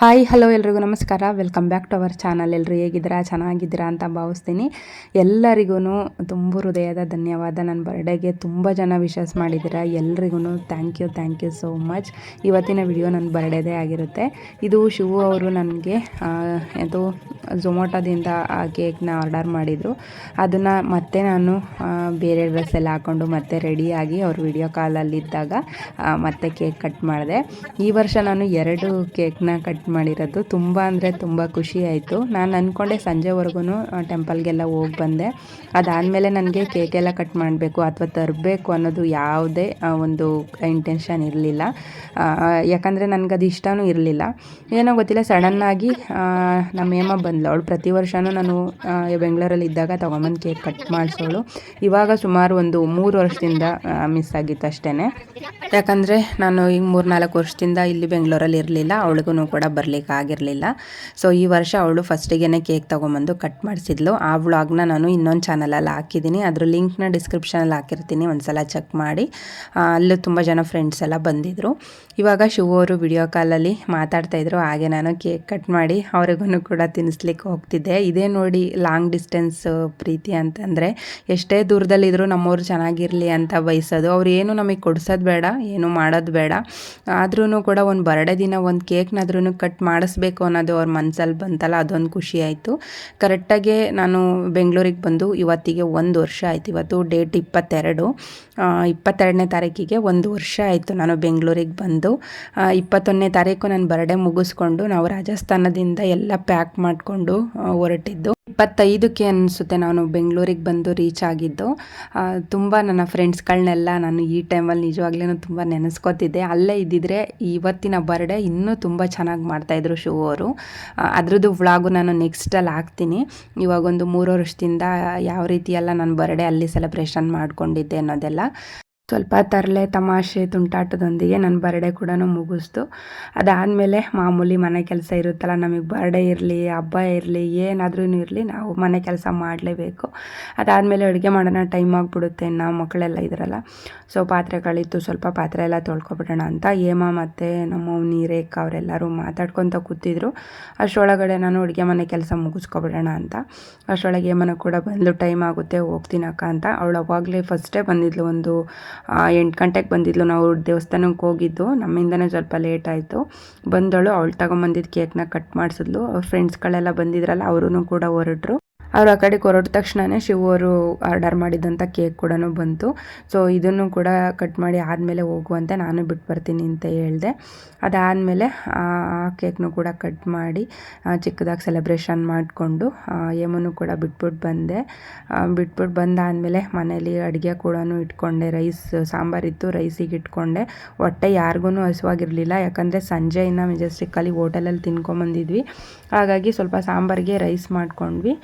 Hi, hello ಎಲ್ರಿಗೂ ನಮಸ್ಕಾರ. Welcome back to our channel ಎಲ್ಲರೂ ಹೇಗಿದ್ದೀರಾ? ಚೆನ್ನಾಗಿದ್ದೀರಾ ಅಂತ ಭಾವಿಸ್ತೀನಿ. ಎಲ್ಲರಿಗೂ ತುಂಬ ಹೃದಯದ ಧನ್ಯವಾದ. ನನ್ನ ಬರ್ಡೇಗೆ ತುಂಬ ಜನ ವಿಶಸ್ ಮಾಡಿದ್ದೀರಾ? ಎಲ್ರಿಗೂ thank you thank you so much ಇವತ್ತಿನ ವಿಡಿಯೋ ನನ್ನ ಬರ್ಡೇದೇ ಆಗಿರುತ್ತೆ. ಇದು ಶಿವು ಅವರು ನನಗೆ ಅದು ಝೊಮೊಟೋದಿಂದ ಆ ಕೇಕ್ನ ಆರ್ಡರ್ ಮಾಡಿದರು. ಅದನ್ನು ಮತ್ತೆ ನಾನು ಬೇರೆ ಡ್ರೆಸ್ ಎಲ್ಲ ಹಾಕ್ಕೊಂಡು ಮತ್ತೆ ರೆಡಿಯಾಗಿ ಅವ್ರ ವಿಡಿಯೋ ಕಾಲಲ್ಲಿದ್ದಾಗ ಮತ್ತೆ ಕೇಕ್ ಕಟ್ ಮಾಡಿದೆ. ಈ ವರ್ಷ ನಾನು ಎರಡು ಕೇಕ್ನ ಕಟ್ ಮಾಡಿರೋದು. ತುಂಬ ಅಂದರೆ ತುಂಬ ಖುಷಿ ಆಯಿತು. ನಾನು ಅಂದ್ಕೊಂಡೆ ಸಂಜೆವರೆಗೂ ಟೆಂಪಲ್ಗೆಲ್ಲ ಹೋಗಿ ಬಂದೆ. ಅದಾದಮೇಲೆ ನನಗೆ ಕೇಕೆಲ್ಲ ಕಟ್ ಮಾಡಬೇಕು ಅಥವಾ ತರಬೇಕು ಅನ್ನೋದು ಯಾವುದೇ ಒಂದು ಇಂಟೆನ್ಷನ್ ಇರಲಿಲ್ಲ. ಯಾಕಂದರೆ ನನಗದು ಇಷ್ಟವೂ ಇರಲಿಲ್ಲ. ಏನೋ ಗೊತ್ತಿಲ್ಲ ಸಡನ್ನಾಗಿ ನಮ್ಮ ಏಮ ಬಂದ್ಳು ಅವಳು ಪ್ರತಿ ವರ್ಷವೂ ನಾನು ಬೆಂಗಳೂರಲ್ಲಿ ಇದ್ದಾಗ ತೊಗೊಂಬಂದು ಕೇಕ್ ಕಟ್ ಮಾಡಿಸೋಳು. ಇವಾಗ ಸುಮಾರು ಒಂದು ಮೂರು ವರ್ಷದಿಂದ ಮಿಸ್ ಆಗಿತ್ತು ಅಷ್ಟೇ ಯಾಕಂದರೆ ನಾನು ಈಗ ಮೂರು ನಾಲ್ಕು ವರ್ಷದಿಂದ ಇಲ್ಲಿ ಬೆಂಗಳೂರಲ್ಲಿ ಇರಲಿಲ್ಲ ಅವಳಿಗೂ ಕೂಡ ಬರಲಿಕ್ಕೆ ಆಗಿರಲಿಲ್ಲ. ಸೊ ಈ ವರ್ಷ ಅವಳು ಫಸ್ಟಿಗೆ ಕೇಕ್ ತೊಗೊಂಬಂದು ಕಟ್ ಮಾಡಿಸಿದ್ಲು. ಆ ವ್ಲಾಗ್ನ ನಾನು ಇನ್ನೊಂದು ಚಾನಲಲ್ಲಿ ಹಾಕಿದ್ದೀನಿ ಅದ್ರ ಲಿಂಕ್ನ ಡಿಸ್ಕ್ರಿಪ್ಷನಲ್ಲಿ ಹಾಕಿರ್ತೀನಿ. ಒಂದು ಸಲ ಚೆಕ್ ಮಾಡಿ ಅಲ್ಲೂ ತುಂಬ ಜನ ಫ್ರೆಂಡ್ಸ್ ಎಲ್ಲ ಬಂದಿದ್ದರು ಇವಾಗ ಶಿವ ಅವರು ವಿಡಿಯೋ ಕಾಲಲ್ಲಿ ಮಾತಾಡ್ತಾಯಿದ್ರು ಹಾಗೆ ನಾನು ಕೇಕ್ ಕಟ್ ಮಾಡಿ ಅವ್ರಿಗೂ ಕೂಡ ತಿನ್ನಿಸ್ಲಿಕ್ಕೆ ಹೋಗ್ತಿದ್ದೆ. ಇದೇ ನೋಡಿ ಲಾಂಗ್ ಡಿಸ್ಟೆನ್ಸ್ ಪ್ರೀತಿ ಅಂತಂದರೆ ಎಷ್ಟೇ ದೂರದಲ್ಲಿದ್ದರೂ ನಮ್ಮವ್ರು ಚೆನ್ನಾಗಿರಲಿ ಅಂತ ಬಯಸೋದು. ಅವ್ರು ಏನು ನಮಗೆ ಕೊಡಿಸೋದು ಬೇಡ, ಏನು ಮಾಡೋದು ಬೇಡ. ಆದ್ರೂ ಕೂಡ ಒಂದು ಬರ್ಡೇ ದಿನ ಒಂದು ಕೇಕ್ನಾದ್ರೂ ಕಟ್ ಮಾಡಿಸ್ಬೇಕು ಅನ್ನೋದು ಅವ್ರ ಮನಸ್ಸಲ್ಲಿ ಬಂತಲ್ಲ, ಅದೊಂದು ಖುಷಿ ಆಯಿತು. ಕರೆಕ್ಟಾಗಿ ನಾನು ಬೆಂಗಳೂರಿಗೆ ಬಂದು ಇವತ್ತಿಗೆ ಒಂದು ವರ್ಷ ಆಯಿತು. ಇವತ್ತು ಡೇಟ್ ಇಪ್ಪತ್ತೆರಡು. ಇಪ್ಪತ್ತೆರಡನೇ ತಾರೀಕಿಗೆ ಒಂದು ವರ್ಷ ಆಯಿತು ನಾನು ಬೆಂಗಳೂರಿಗೆ ಬಂದು. ಇಪ್ಪತ್ತೊಂದನೇ ತಾರೀಕು ನಾನು ಬರ್ಡೇ ಮುಗಿಸ್ಕೊಂಡು ನಾವು ರಾಜಸ್ಥಾನದಿಂದ ಎಲ್ಲ ಪ್ಯಾಕ್ ಮಾಡಿಕೊಂಡು ಹೊರಟಿದ್ದು. ಇಪ್ಪತ್ತೈದಕ್ಕೆ ಅನಿಸುತ್ತೆ ನಾನು ಬೆಂಗಳೂರಿಗೆ ಬಂದು ರೀಚ್ ಆಗಿದ್ದು. ತುಂಬ ನನ್ನ ಫ್ರೆಂಡ್ಸ್ಗಳನ್ನೆಲ್ಲ ನಾನು ಈ ಟೈಮಲ್ಲಿ ನಿಜವಾಗ್ಲೂ ತುಂಬ ನೆನೆಸ್ಕೊತಿದ್ದೆ. ಅಲ್ಲೇ ಇದ್ದಿದ್ರೆ ಇವತ್ತಿನ ಬರ್ಡೇ ಇನ್ನೂ ತುಂಬ ಚೆನ್ನಾಗಿ ಮಾಡ್ತಾಯಿದ್ರು ಶೋ ಅವರು. ಅದ್ರದ್ದು ವ್ಲಾಗು ನಾನು ನೆಕ್ಸ್ಟಲ್ಲಿ ಹಾಕ್ತೀನಿ. ಇವಾಗೊಂದು ಮೂರು ವರ್ಷದಿಂದ ಯಾವ ರೀತಿ ಎಲ್ಲ ನಾನು ಬರ್ಡೇ ಅಲ್ಲಿ ಸೆಲೆಬ್ರೇಷನ್ ಮಾಡ್ಕೊಂಡಿದ್ದೆ ಅನ್ನೋದೆಲ್ಲ. ಸ್ವಲ್ಪ ತರಲೆ ತಮಾಷೆ ತುಂಟಾಟದೊಂದಿಗೆ ನನ್ನ ಬರ್ಡೇ ಕೂಡ ಮುಗಿಸ್ತು. ಅದಾದಮೇಲೆ ಮಾಮೂಲಿ ಮನೆ ಕೆಲಸ ಇರುತ್ತಲ್ಲ, ನಮಗೆ ಬರ್ಡೇ ಇರಲಿ, ಹಬ್ಬ ಇರಲಿ, ಏನಾದ್ರೂ ಇರಲಿ, ನಾವು ಮನೆ ಕೆಲಸ ಮಾಡಲೇಬೇಕು. ಅದಾದಮೇಲೆ ಅಡುಗೆ ಮಾಡೋಣ ಟೈಮ್ ಆಗಿಬಿಡುತ್ತೆ ನಾವು ಮಕ್ಕಳೆಲ್ಲ ಇದ್ರಲ್ಲ. ಸೊ ಪಾತ್ರೆಗಳಿತ್ತು, ಸ್ವಲ್ಪ ಪಾತ್ರೆ ಎಲ್ಲ ತೊಳ್ಕೊಬಿಡೋಣ ಅಂತ ಏಮ ಮತ್ತು ನಮ್ಮ ನೀರೇಕ ಅವರೆಲ್ಲರೂ ಮಾತಾಡ್ಕೊತ ಕೂತಿದ್ರು. ಅಷ್ಟರೊಳಗಡೆ ನಾನು ಅಡುಗೆ ಮನೆ ಕೆಲಸ ಮುಗಿಸ್ಕೊಬಿಡೋಣ ಅಂತ. ಅಷ್ಟರೊಳಗೆ ಏಮನ ಕೂಡ ಬಂದು ಟೈಮ್ ಆಗುತ್ತೆ, ಹೋಗ್ತೀನಕ್ಕ ಅಂತ. ಅವಳು ಅವಾಗಲೇ ಫಸ್ಟೇ ಬಂದಿದ್ಲು ಒಂದು ಎಂಟು ಗಂಟೆಗೆ ಬಂದಿದ್ಲು. ನಾವು ದೇವಸ್ಥಾನಕ್ಕೆ ಹೋಗಿದ್ದು. ನಮ್ಮಿಂದನೇ ಸ್ವಲ್ಪ ಲೇಟ್ ಆಯಿತು. ಬಂದಳು. ಅವಳು ತಗೊಂಬಂದಿದ್ದು ಕೇಕ್ನ ಕಟ್ ಮಾಡಿಸಿದ್ಲು. ಅವ್ರ ಫ್ರೆಂಡ್ಸ್ಗಳೆಲ್ಲ ಬಂದಿದ್ರಲ್ಲ ಅವರು ಕೂಡ ಹೊರಟ್ರು. ಅವ್ರು ಆ ಕಡೆ ಹೊರಟ ತಕ್ಷಣವೇ ಅವರು ಆರ್ಡರ್ ಮಾಡಿದಂಥ ಕೇಕ್ ಕೂಡ ಬಂತು. ಸೊ ಇದನ್ನು ಕೂಡ ಕಟ್ ಮಾಡಿ ಆದಮೇಲೆ ಹೋಗುವಂತೆ ನಾನು ಬಿಟ್ಟು ಬರ್ತೀನಿ ಅಂತ ಹೇಳಿದೆ. ಅದಾದಮೇಲೆ ಆ ಕೇಕ್ನು ಕೂಡ ಕಟ್ ಮಾಡಿ ಚಿಕ್ಕದಾಗಿ ಸೆಲೆಬ್ರೇಷನ್ ಮಾಡಿಕೊಂಡು ಯಮನು ಕೂಡ ಬಿಟ್ಬಿಟ್ಟು ಬಂದೆ. ಬಿಟ್ಬಿಟ್ಟು ಬಂದಾದಮೇಲೆ ಮನೇಲಿ ಅಡುಗೆ ಕೂಡ ಇಟ್ಕೊಂಡೆ. ರೈಸ್ ಸಾಂಬಾರಿತ್ತು ರೈಸಿಗೆ ಇಟ್ಕೊಂಡೆ. ಹೊಟ್ಟೆ ಯಾರಿಗೂ ಹಸುವಾಗಿರಲಿಲ್ಲ. ಯಾಕಂದರೆ ಸಂಜೆ ಇನ್ನು ಮೆಜೆಸ್ಟಿಕ್ಕಲ್ಲಿ ಹೋಟೆಲಲ್ಲಿ ತಿನ್ಕೊಂಬಂದಿದ್ವಿ. ಹಾಗಾಗಿ ಸ್ವಲ್ಪ ಸಾಂಬಾರಿಗೆ ರೈಸ್ ಮಾಡ್ಕೊಂಡ್ವಿ.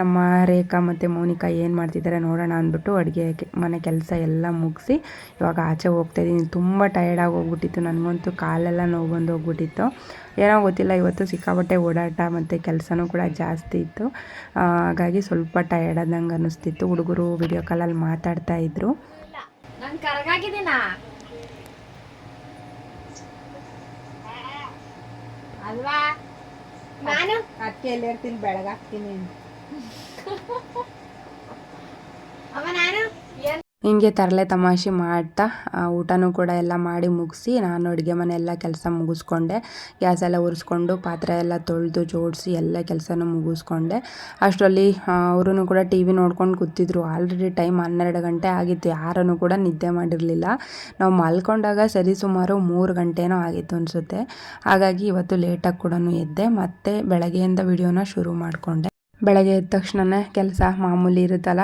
ನಮ್ಮ ರೇಖಾ ಮತ್ತು ಮೌನಿಕಾ ಏನು ಮಾಡ್ತಿದ್ದಾರೆ ನೋಡೋಣ ಅಂದ್ಬಿಟ್ಟು ಅಡುಗೆ ಮನೆ ಕೆಲಸ ಎಲ್ಲ ಮುಗಿಸಿ ಇವಾಗ ಆಚೆ ಹೋಗ್ತಾಯಿದ್ದೀನಿ ತುಂಬ ಟಯರ್ಡಾಗಿ ಹೋಗ್ಬಿಟ್ಟಿತ್ತು. ನನಗಂತೂ ಕಾಲೆಲ್ಲ ನೋವು ಬಂದು ಹೋಗ್ಬಿಟ್ಟಿತ್ತು. ಏನೋ ಗೊತ್ತಿಲ್ಲ, ಇವತ್ತು ಸಿಕ್ಕಾಪಟ್ಟೆ ಓಡಾಟ ಮತ್ತು ಕೆಲಸನೂ ಕೂಡ ಜಾಸ್ತಿ ಇತ್ತು. ಹಾಗಾಗಿ ಸ್ವಲ್ಪ ಟಯರ್ಡ್ ಆದಂಗೆ ಅನ್ನಿಸ್ತಿತ್ತು. ಹುಡುಗರು ವಿಡಿಯೋ ಕಾಲಲ್ಲಿ ಮಾತಾಡ್ತಾ ಇದ್ರು. ಅಲ್ವಾ? ನಾನು ಅಕ್ಕಿ ಎಲ್ಲಿ ಇರ್ತೀನಿ ಬೆಳಗಾಗ್ತೀನಿ ಅವ ನಾನು ಹಿಂಗೆ ತರಲೆ ತಮಾಷೆ ಮಾಡ್ತಾ ಊಟನೂ ಕೂಡ ಎಲ್ಲ ಮಾಡಿ ಮುಗಿಸಿ, ನಾನು ಅಡುಗೆ ಮನೆ ಕೆಲಸ ಮುಗಿಸ್ಕೊಂಡೆ. ಗ್ಯಾಸ್ ಎಲ್ಲ ಉರಿಸ್ಕೊಂಡು, ಪಾತ್ರೆ ಎಲ್ಲ ತೊಳೆದು, ಜೋಡಿಸಿ ಎಲ್ಲ ಕೆಲಸನೂ ಮುಗಿಸ್ಕೊಂಡೆ. ಅಷ್ಟರಲ್ಲಿ ಅವರೂ ಕೂಡ ಟಿ ವಿ ನೋಡ್ಕೊಂಡು ಕೂತಿದ್ರು. ಆಲ್ರೆಡಿ ಟೈಮ್ ಹನ್ನೆರಡು ಗಂಟೆ ಆಗಿತ್ತು. ಯಾರನ್ನು ಕೂಡ ನಿದ್ದೆ ಮಾಡಿರಲಿಲ್ಲ. ನಾವು ಮಲ್ಕೊಂಡಾಗ ಸರಿ ಸುಮಾರು ಮೂರು ಗಂಟೆನೋ ಆಗಿತ್ತು ಅನಿಸುತ್ತೆ. ಹಾಗಾಗಿ ಇವತ್ತು ಲೇಟಾಗಿ ಕೂಡ ಎದ್ದೆ. ಮತ್ತೆ ಬೆಳಗ್ಗೆಯಿಂದ ವಿಡಿಯೋನ ಶುರು ಮಾಡಿಕೊಂಡೆ. ಬೆಳಗ್ಗೆ ಎದ್ದ ತಕ್ಷಣನೇ ಕೆಲಸ ಮಾಮೂಲಿ ಇರುತ್ತಲ್ಲ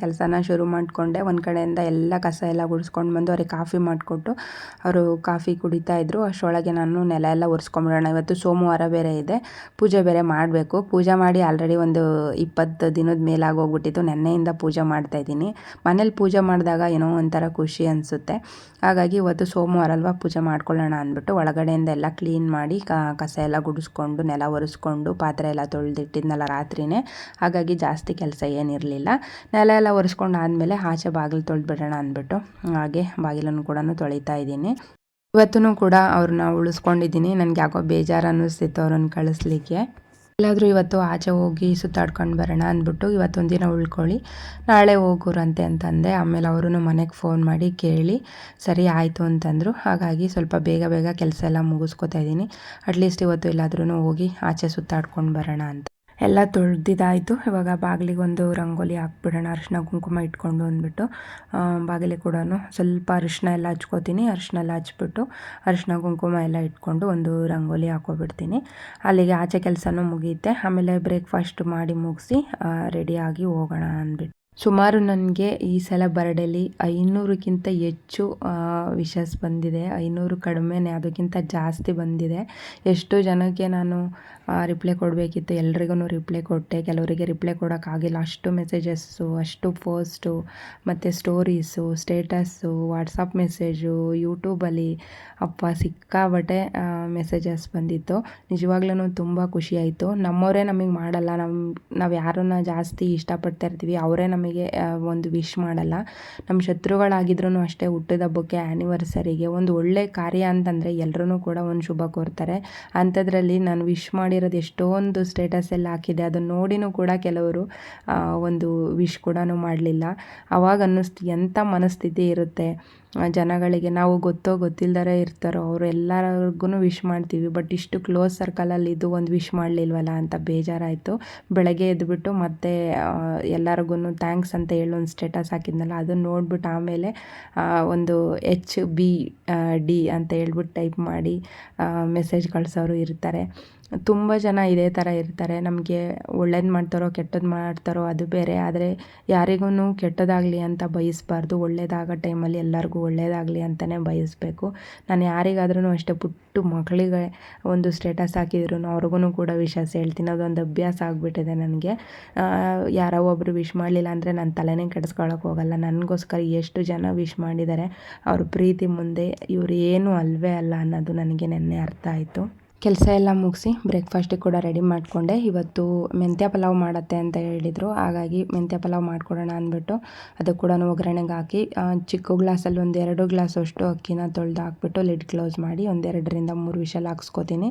ಕೆಲಸನ ಶುರು ಮಾಡಿಕೊಂಡೆ. ಒಂದು ಕಡೆಯಿಂದ ಎಲ್ಲ ಕಸ ಎಲ್ಲ ಗುಡಿಸ್ಕೊಂಡು ಬಂದು ಅವ್ರಿಗೆ ಕಾಫಿ ಮಾಡಿಕೊಟ್ಟು ಅವರು ಕಾಫಿ ಕುಡಿತಾ ಇದ್ದರು ಅಷ್ಟರೊಳಗೆ ನಾನು ನೆಲ ಎಲ್ಲ ಒರೆಸ್ಕೊಂಬಿಡೋಣ. ಇವತ್ತು ಸೋಮವಾರ ಬೇರೆ ಇದೆ. ಪೂಜೆ ಬೇರೆ ಮಾಡಬೇಕು. ಪೂಜೆ ಮಾಡಿ ಆಲ್ರೆಡಿ ಒಂದು ಇಪ್ಪತ್ತು ದಿನದ ಮೇಲಾಗೋಗ್ಬಿಟ್ಟಿತ್ತು. ನೆನ್ನೆಯಿಂದ ಪೂಜೆ ಮಾಡ್ತಾಯಿದ್ದೀನಿ ಮನೇಲಿ ಪೂಜೆ ಮಾಡಿದಾಗ ಏನೋ ಒಂಥರ ಖುಷಿ ಅನಿಸುತ್ತೆ. ಹಾಗಾಗಿ ಇವತ್ತು ಸೋಮವಾರ ಅಲ್ವಾ ಪೂಜೆ ಮಾಡ್ಕೊಳ್ಳೋಣ ಅಂದ್ಬಿಟ್ಟು ಒಳಗಡೆಯಿಂದ ಎಲ್ಲ ಕ್ಲೀನ್ ಮಾಡಿ ಕಸ ಎಲ್ಲ ಗುಡಿಸ್ಕೊಂಡು, ನೆಲ ಒರೆಸ್ಕೊಂಡು, ಪಾತ್ರೆ ಎಲ್ಲ ತೊಳೆದಿಟ್ಟಿದ್ನಲ್ಲ ರಾತ್ರಿ ಹಾಗಾಗಿ ಜಾಸ್ತಿ ಕೆಲಸ ಏನಿರಲಿಲ್ಲ. ನೆಲ ಎಲ್ಲ ಒರೆಸ್ಕೊಂಡು ಆದಮೇಲೆ ಆಚೆ ಬಾಗಿಲು ತೊಳೆದ್ಬಿಡೋಣ ಅಂದ್ಬಿಟ್ಟು ಹಾಗೆ ಬಾಗಿಲನ್ನು ಕೂಡ ತೊಳಿತಾ ಇದ್ದೀನಿ. ಇವತ್ತೂ ಕೂಡ ಅವ್ರನ್ನ ಉಳಿಸ್ಕೊಂಡಿದ್ದೀನಿ. ನನಗೆ ಯಾಕೋ ಬೇಜಾರು ಅನ್ನಿಸ್ತಿತ್ತು ಅವ್ರನ್ನ ಕಳಿಸ್ಲಿಕ್ಕೆ. ಎಲ್ಲಾದರೂ ಇವತ್ತು ಆಚೆ ಹೋಗಿ ಸುತ್ತಾಡ್ಕೊಂಡು ಬರೋಣ ಅಂದ್ಬಿಟ್ಟು ಇವತ್ತೊಂದು ದಿನ ಉಳ್ಕೊಳ್ಳಿ. ನಾಳೆ ಹೋಗೋರಂತೆ ಅಂತಂದೆ. ಆಮೇಲೆ ಅವರು ಮನೆಗೆ ಫೋನ್ ಮಾಡಿ ಕೇಳಿ. ಸರಿ, ಆಯಿತು ಅಂತಂದರು. ಹಾಗಾಗಿ ಸ್ವಲ್ಪ ಬೇಗ ಬೇಗ ಕೆಲಸ ಎಲ್ಲ ಮುಗಿಸ್ಕೊತಾ ಇದ್ದೀನಿ. ಅಟ್ಲೀಸ್ಟ್ ಇವತ್ತು ಎಲ್ಲಾದ್ರೂ ಹೋಗಿ ಆಚೆ ಸುತ್ತಾಡ್ಕೊಂಡು ಬರೋಣ ಅಂತ. ಎಲ್ಲ ತೊಳೆದಿದ್ದಾಯಿತು. ಇವಾಗ ಬಾಗಿಲಿಗೊಂದು ರಂಗೋಲಿ ಹಾಕ್ಬಿಡೋಣ. ಅರಿಶಿನ ಕುಂಕುಮ ಇಟ್ಕೊಂಡು ಅಂದ್ಬಿಟ್ಟು ಬಾಗಿಲಿಗೆ ಕೂಡ ಸ್ವಲ್ಪ ಅರಿಶಿನ ಎಲ್ಲ ಹಚ್ಕೋತೀನಿ. ಅರಿಶಿನ ಎಲ್ಲ ಹಚ್ಬಿಟ್ಟು ಅರಿಶಿನ ಕುಂಕುಮ ಎಲ್ಲ ಇಟ್ಕೊಂಡು ಒಂದು ರಂಗೋಲಿ ಹಾಕೋಬಿಡ್ತೀನಿ ಅಲ್ಲಿಗೆ ಆಚೆ ಕೆಲಸನೂ ಮುಗಿಯುತ್ತೆ ಆಮೇಲೆ ಬ್ರೇಕ್ಫಾಸ್ಟ್ ಮಾಡಿ ಮುಗಿಸಿ ರೆಡಿಯಾಗಿ ಹೋಗೋಣ ಅಂದ್ಬಿಟ್ಟು. ಸುಮಾರು ನನಗೆ ಈ ಸಲ ಬರಡಲ್ಲಿ ಐನೂರಕ್ಕಿಂತ ಹೆಚ್ಚು ವಿಷಸ್ ಬಂದಿದೆ. ಐನೂರು ಕಡಿಮೆನೇ ಅದಕ್ಕಿಂತ ಜಾಸ್ತಿ ಬಂದಿದೆ. ಎಷ್ಟು ಜನಕ್ಕೆ ನಾನು ರಿಪ್ಲೈ ಕೊಡಬೇಕಿತ್ತು. ಎಲ್ರಿಗೂ ರಿಪ್ಲೈ ಕೊಟ್ಟೆ. ಕೆಲವರಿಗೆ ರಿಪ್ಲೈ ಕೊಡೋಕ್ಕಾಗಿಲ್ಲ ಅಷ್ಟು ಮೆಸೇಜಸ್ಸು ಅಷ್ಟು ಪೋಸ್ಟು ಮತ್ತು ಸ್ಟೋರೀಸು ಸ್ಟೇಟಸ್ಸು ವಾಟ್ಸಪ್ ಮೆಸೇಜು ಯೂಟ್ಯೂಬಲ್ಲಿ ಅಪ್ಪ ಸಿಕ್ಕಾಬಟ್ಟೆ ಮೆಸೇಜಸ್ ಬಂದಿತ್ತು. ನಿಜವಾಗ್ಲೂ ತುಂಬ ಖುಷಿಯಾಯಿತು ನಮ್ಮವರೇ ನಮಗೆ ಮಾಡಲ್ಲ. ನಮ್ಮ ನಾವು ಯಾರನ್ನ ಜಾಸ್ತಿ ಇಷ್ಟಪಡ್ತಾ ಇರ್ತೀವಿ, ಅವರೇ ನಮಗೆ ಒಂದು ವಿಶ್ ಮಾಡಲ್ಲ. ನಮ್ಮ ಶತ್ರುಗಳಾಗಿದ್ರೂ ಅಷ್ಟೇ ಹುಟ್ಟಿದ ಹಬ್ಬಕ್ಕೆ ಆ್ಯನಿವರ್ಸರಿಗೆ ಒಂದು ಒಳ್ಳೆ ಕಾರ್ಯ ಅಂತಂದರೆ ಎಲ್ಲರೂ ಕೂಡ ಒಂದು ಶುಭ ಕೋರ್ತಾರೆ. ಅಂಥದ್ರಲ್ಲಿ ನಾನು ವಿಶ್ ಮಾಡಿರೋದು ಎಷ್ಟೊಂದು ಸ್ಟೇಟಸ್ ಎಲ್ಲ ಹಾಕಿದೆ. ಅದನ್ನು ನೋಡಿನೂ ಕೂಡ ಕೆಲವರು ಒಂದು ವಿಶ್ ಕೂಡ ಮಾಡಲಿಲ್ಲ. ಅವಾಗ ಅನ್ನಿಸ್ತು ಎಂಥ ಮನಸ್ಥಿತಿ ಇರುತ್ತೆ. ಜನಗಳಿಗೆ ನಾವು ಗೊತ್ತೋ ಗೊತ್ತಿಲ್ಲದರೆ ಇರ್ತಾರೋ, ಅವರು ಎಲ್ಲರಿಗೂ ವಿಶ್ ಮಾಡ್ತೀವಿ. ಬಟ್ ಇಷ್ಟು ಕ್ಲೋಸ್ ಸರ್ಕಲಲ್ಲಿ ಇದು ಒಂದು ವಿಶ್ ಮಾಡಲಿಲ್ವಲ್ಲ ಅಂತ ಬೇಜಾರಾಯಿತು. ಬೆಳಗ್ಗೆ ಎದ್ದುಬಿಟ್ಟು ಮತ್ತೆ ಎಲ್ಲರಿಗೂ ಥ್ಯಾಂಕ್ಸ್ ಅಂತ ಹೇಳಿ ಒಂದು ಸ್ಟೇಟಸ್ ಹಾಕಿದ್ನಲ್ಲ ಅದನ್ನು ನೋಡ್ಬಿಟ್ಟು ಆಮೇಲೆ ಒಂದು ಎಚ್ ಬಿ ಡಿ ಅಂತ ಹೇಳ್ಬಿಟ್ಟು ಟೈಪ್ ಮಾಡಿ ಮೆಸೇಜ್ ಕಳಿಸೋರು ಇರ್ತಾರೆ. ತುಂಬ ಜನ ಇದೇ ಥರ ಇರ್ತಾರೆ. ನಮಗೆ ಒಳ್ಳೇದು ಮಾಡ್ತಾರೋ ಕೆಟ್ಟದ್ದು ಮಾಡ್ತಾರೋ ಅದು ಬೇರೆ. ಆದರೆ ಯಾರಿಗೂ ಕೆಟ್ಟದಾಗಲಿ ಅಂತ ಬಯಸ್ಬಾರ್ದು. ಒಳ್ಳೇದಾಗೋ ಟೈಮಲ್ಲಿ ಎಲ್ಲರಿಗೂ ಒಳ್ಳೇದಾಗಲಿ ಅಂತಲೇ ಬಯಸಬೇಕು. ನಾನು ಯಾರಿಗಾದ್ರೂ ಅಷ್ಟೇ ಪುಟ್ಟು ಮಕ್ಕಳಿಗೆ ಒಂದು ಸ್ಟೇಟಸ್ ಹಾಕಿದ್ರು ಅವ್ರಿಗೂ ಕೂಡ ವಿಶ್ವಾಸ ಹೇಳ್ತೀನಿ. ಅದೊಂದು ಅಭ್ಯಾಸ ಆಗಿಬಿಟ್ಟಿದೆ ನನಗೆ. ಯಾರೋ ಒಬ್ಬರು ವಿಶ್ ಮಾಡಲಿಲ್ಲ ಅಂದರೆ ನಾನು ತಲೆನೇ ಕೆಡಿಸ್ಕೊಳಕ್ಕೆ ಹೋಗಲ್ಲ. ನನಗೋಸ್ಕರ ಎಷ್ಟು ಜನ ವಿಶ್ ಮಾಡಿದ್ದಾರೆ ಅವ್ರ ಪ್ರೀತಿ ಮುಂದೆ ಇವರು ಏನೂ ಅಲ್ವೇ ಅಲ್ಲ ಅನ್ನೋದು ನನಗೆ ನೆನ್ನೆ ಅರ್ಥ ಆಯಿತು. ಕೆಲಸ ಎಲ್ಲ ಮುಗಿಸಿ ಬ್ರೇಕ್ಫಾಸ್ಟಿಗೆ ಕೂಡ ರೆಡಿ ಮಾಡಿಕೊಂಡೆ. ಇವತ್ತು ಮೆಂತ್ಯ ಪಲಾವ್ ಮಾಡತ್ತೆ ಅಂತ ಹೇಳಿದರು. ಹಾಗಾಗಿ ಮೆಂತ್ಯ ಪಲಾವ್ ಮಾಡಿಕೊಡೋಣ ಅಂದ್ಬಿಟ್ಟು ಅದು ಕೂಡ ಒಗ್ಗರಣೆಗೆ ಹಾಕಿ ಚಿಕ್ಕ ಗ್ಲಾಸಲ್ಲಿ ಒಂದು ಎರಡು ಗ್ಲಾಸ್ ಅಷ್ಟು ಅಕ್ಕಿನ ತೊಳೆದು ಹಾಕ್ಬಿಟ್ಟು ಲಿಡ್ ಕ್ಲೋಸ್ ಮಾಡಿ ಒಂದೆರಡರಿಂದ ಮೂರು ವಿಷಲ್ ಹಾಕ್ಸ್ಕೊತೀನಿ.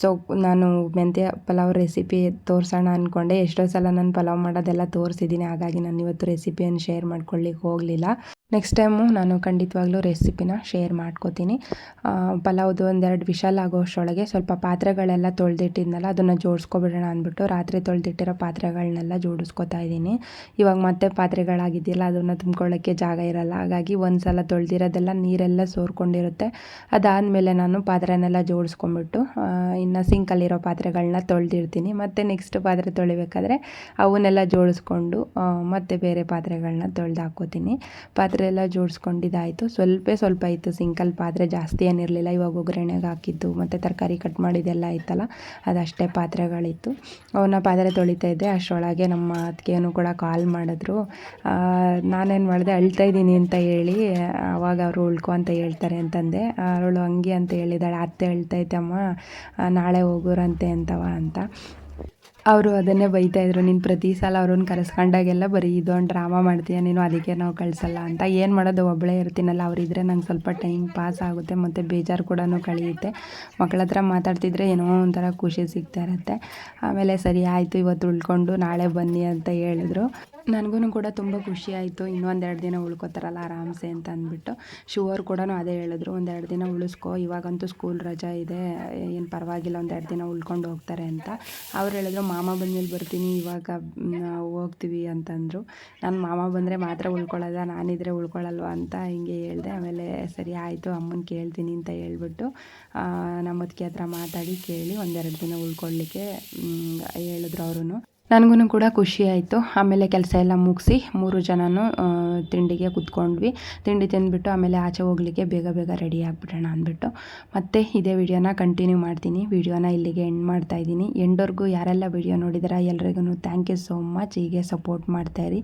ಸೊ ನಾನು ಮೆಂತ್ಯ ಪಲಾವ್ ರೆಸಿಪಿ ತೋರಿಸೋಣ ಅಂದ್ಕೊಂಡೆ. ಎಷ್ಟೋ ಸಲ ನಾನು ಪಲಾವ್ ಮಾಡೋದೆಲ್ಲ ತೋರಿಸಿದ್ದೀನಿ. ಹಾಗಾಗಿ ನಾನು ಇವತ್ತು ರೆಸಿಪಿಯನ್ನು ಶೇರ್ ಮಾಡ್ಕೊಳ್ಳಿಕ್ಕೆ ಹೋಗಲಿಲ್ಲ. ನೆಕ್ಸ್ಟ್ ಟೈಮು ನಾನು ಖಂಡಿತವಾಗ್ಲೂ ರೆಸಿಪಿನ ಶೇರ್ ಮಾಡ್ಕೋತೀನಿ. ಪಲಾವ್ದು ಒಂದೆರಡು ವಿಶಾಲ್ ಆಗೋಷ್ಟೊಳಗೆ ಸ್ವಲ್ಪ ಪಾತ್ರೆಗಳೆಲ್ಲ ತೊಳೆದಿಟ್ಟಿದ್ನಲ್ಲ, ಅದನ್ನು ಜೋಡಿಸ್ಕೊಬಿಡೋಣ ಅಂದ್ಬಿಟ್ಟು ರಾತ್ರಿ ತೊಳೆದಿಟ್ಟಿರೋ ಪಾತ್ರೆಗಳನ್ನೆಲ್ಲ ಜೋಡಿಸ್ಕೊತಾ ಇದ್ದೀನಿ. ಇವಾಗ ಮತ್ತೆ ಪಾತ್ರೆಗಳಾಗಿದೆಯಲ್ಲ ಅದನ್ನು ತುಂಬ್ಕೊಳ್ಳೋಕ್ಕೆ ಜಾಗ ಇರಲ್ಲ. ಹಾಗಾಗಿ ಒಂದು ಸಲ ತೊಳೆದಿರೋದೆಲ್ಲ ನೀರೆಲ್ಲ ಸೋರ್ಕೊಂಡಿರುತ್ತೆ. ಅದಾದಮೇಲೆ ನಾನು ಪಾತ್ರೆನೆಲ್ಲ ಜೋಡಿಸ್ಕೊಂಡ್ಬಿಟ್ಟು ಇನ್ನು ಸಿಂಕಲ್ಲಿರೋ ಪಾತ್ರೆಗಳನ್ನ ತೊಳೆದಿರ್ತೀನಿ. ಮತ್ತು ನೆಕ್ಸ್ಟ್ ಪಾತ್ರೆ ತೊಳಿಬೇಕಾದ್ರೆ ಅವನ್ನೆಲ್ಲ ಜೋಡಿಸ್ಕೊಂಡು ಮತ್ತೆ ಬೇರೆ ಪಾತ್ರೆಗಳನ್ನ ತೊಳೆದು ಹಾಕೋತೀನಿ ಪಾತ್ರೆ ಎಲ್ಲ ಜೋಡಿಸ್ಕೊಂಡಿದ್ದಾಯಿತು. ಸ್ವಲ್ಪ ಸ್ವಲ್ಪ ಇತ್ತು ಸಿಂಕಲ್ ಪಾತ್ರೆ ಜಾಸ್ತಿ ಏನಿರಲಿಲ್ಲ. ಇವಾಗ ಒಗ್ಗರಣೆಗೆ ಹಾಕಿದ್ದು, ಮತ್ತು ತರಕಾರಿ ಕಟ್ ಮಾಡಿದ್ದೆಲ್ಲ ಇತ್ತಲ್ಲ ಅದಷ್ಟೇ ಪಾತ್ರೆಗಳಿತ್ತು. ಅವನ್ನ ಪಾತ್ರೆ ತೊಳಿತಾ ಇದ್ದೆ. ಅಷ್ಟರೊಳಗೆ ನಮ್ಮ ಅತ್ತಿಗೆನೂ ಕೂಡ ಕಾಲ್ ಮಾಡಿದ್ರು. ನಾನೇನು ಮಾಡಿದೆ, ಅಳ್ತಾ ಇದ್ದೀನಿ ಅಂತ ಹೇಳಿ, ಅವಾಗ ಅವರು ಉಳ್ಕೊ ಅಂತ ಹೇಳ್ತಾರೆ ಅಂತಂದೆ. ಅವಳು ಹಂಗೆ ಅಂತ ಹೇಳಿದಾಳೆ, ಅತ್ತೆ ಹೇಳ್ತೈತೆ ಅಮ್ಮ, ನಾಳೆ ಹೋಗೋರಂತೆ ಅಂತವ ಅಂತ. ಅವರು ಅದನ್ನೇ ಬೈತಾ ಇದ್ರು, ನೀನು ಪ್ರತಿ ಸಲ ಅವ್ರನ್ನ ಕರೆಸ್ಕೊಂಡಾಗೆಲ್ಲ ಬರೀ ಇದೊಂದು ಡ್ರಾಮಾ ಮಾಡ್ತೀಯ, ನೀನು ಅದಕ್ಕೆ ನಾವು ಕಳಿಸಲ್ಲ ಅಂತ. ಏನು ಮಾಡೋದು ಒಬ್ಬಳೇ ಇರ್ತೀನಲ್ಲ ಅವರಿದ್ರೆ ನಂಗೆ ಸ್ವಲ್ಪ ಟೈಮ್ ಪಾಸ್ ಆಗುತ್ತೆ, ಮತ್ತು ಬೇಜಾರು ಕೂಡ ಕಳೆಯುತ್ತೆ. ಮಕ್ಕಳ ಹತ್ರ ಮಾತಾಡ್ತಿದ್ರೆ ಏನೋ ಒಂಥರ ಖುಷಿ ಸಿಗ್ತಾ ಇರುತ್ತೆ. ಆಮೇಲೆ ಸರಿ, ಆಯಿತು, ಇವತ್ತು ಉಳ್ಕೊಂಡು ನಾಳೆ ಬನ್ನಿ ಅಂತ ಹೇಳಿದ್ರು. ನನಗೂ ಕೂಡ ತುಂಬ ಖುಷಿ ಆಯಿತು. ಇನ್ನೊಂದೆರಡು ದಿನ ಉಳ್ಕೋತಾರಲ್ಲ ಆರಾಮ್ಸೆ ಅಂತ ಅಂದ್ಬಿಟ್ಟು. ಶುವರ್ ಕೂಡ ಅದೇ ಹೇಳಿದ್ರು, ಒಂದೆರಡು ದಿನ ಉಳಿಸ್ಕೊ, ಇವಾಗಂತೂ ಸ್ಕೂಲ್ ರಜಾ ಇದೆ, ಏನು ಪರವಾಗಿಲ್ಲ, ಒಂದೆರಡು ದಿನ ಉಳ್ಕೊಂಡು ಹೋಗ್ತಾರೆ ಅಂತ. ಅವ್ರು ಹೇಳಿದ್ರು, ಮಾಮ ಬಂದಮೇಲೆ ಬರ್ತೀನಿ, ಇವಾಗ ಹೋಗ್ತೀವಿ ಅಂತಂದರು. ನಾನು ಮಾಮ ಬಂದರೆ ಮಾತ್ರ ಉಳ್ಕೊಳ್ಳೋದ ನಾನಿದ್ರೆ ಉಳ್ಕೊಳ್ಳಲ್ವ ಅಂತ ಹಿಂಗೆ ಹೇಳಿದೆ. ಆಮೇಲೆ, ಸರಿ ಆಯಿತು, ಅಮ್ಮನ ಕೇಳ್ತೀನಿ ಅಂತ ಹೇಳ್ಬಿಟ್ಟು ನಮ್ಮ ಹತ್ರ ಮಾತಾಡಿ ಕೇಳಿ ಒಂದೆರಡು ದಿನ ಉಳ್ಕೊಳ್ಳಿಕ್ಕೆ ಹೇಳಿದ್ರು ಅವರು ನನಗೂ ಕೂಡ ಖುಷಿ ಆಯಿತು. ಆಮೇಲೆ ಕೆಲಸ ಎಲ್ಲ ಮುಗಿಸಿ ಮೂರು ಜನನೂ ತಿಂಡಿಗೆ ಕುತ್ಕೊಂಡ್ವಿ. ತಿಂಡಿ ತಿಂದ್ಬಿಟ್ಟು ಆಮೇಲೆ ಆಚೆ ಹೋಗ್ಲಿಕ್ಕೆ ಬೇಗ ಬೇಗ ರೆಡಿ ಆಗಿಬಿಡೋಣ ಅಂದ್ಬಿಟ್ಟು. ಮತ್ತೆ ಇದೇ ವಿಡಿಯೋನ ಕಂಟಿನ್ಯೂ ಮಾಡ್ತೀನಿ. ವಿಡಿಯೋನ ಇಲ್ಲಿಗೆ ಎಂಡ್ ಮಾಡ್ತಾ ಇದ್ದೀನಿ. ಎಂಡೋರ್ಗೂ ಯಾರೆಲ್ಲ ವಿಡಿಯೋ ನೋಡಿದಾರ ಎಲ್ರಿಗೂ ಥ್ಯಾಂಕ್ ಯು ಸೋ ಮಚ್ ಹೀಗೆ ಸಪೋರ್ಟ್ ಮಾಡ್ತಾಯಿರಿ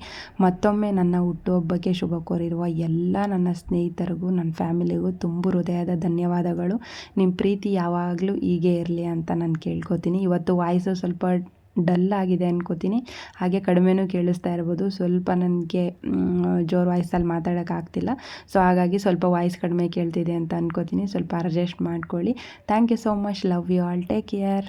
ಮತ್ತೊಮ್ಮೆ ನನ್ನ ಹುಟ್ಟುಹಬ್ಬಕ್ಕೆ ಶುಭ ಕೋರಿರುವ ಎಲ್ಲ ನನ್ನ ಸ್ನೇಹಿತರಿಗೂ, ನನ್ನ ಫ್ಯಾಮಿಲಿಗೂ ತುಂಬ ಹೃದಯದ ಧನ್ಯವಾದಗಳು. ನಿಮ್ಮ ಪ್ರೀತಿ ಯಾವಾಗಲೂ ಹೀಗೆ ಇರಲಿ ಅಂತ ನಾನು ಕೇಳ್ಕೊತೀನಿ. ಇವತ್ತು ವಾಯ್ಸು ಸ್ವಲ್ಪ ಡಲ್ ಆಗಿದೆ ಅನ್ಕೋತೀನಿ. ಹಾಗೆ ಕಡಿಮೆನೂ ಕೇಳಿಸ್ತಾ ಇರ್ಬೋದು. ಸ್ವಲ್ಪ ನನಗೆ ಜೋರು ವಾಯ್ಸಲ್ಲಿ ಮಾತಾಡೋಕ್ಕಾಗ್ತಿಲ್ಲ ಸೊ ಹಾಗಾಗಿ ಸ್ವಲ್ಪ ವಾಯ್ಸ್ ಕಡಿಮೆ ಕೇಳ್ತಿದೆ ಅಂತ ಅನ್ಕೋತೀನಿ. ಸ್ವಲ್ಪ ಅಡ್ಜಸ್ಟ್ ಮಾಡ್ಕೊಳ್ಳಿ. Thank you so much love you all take care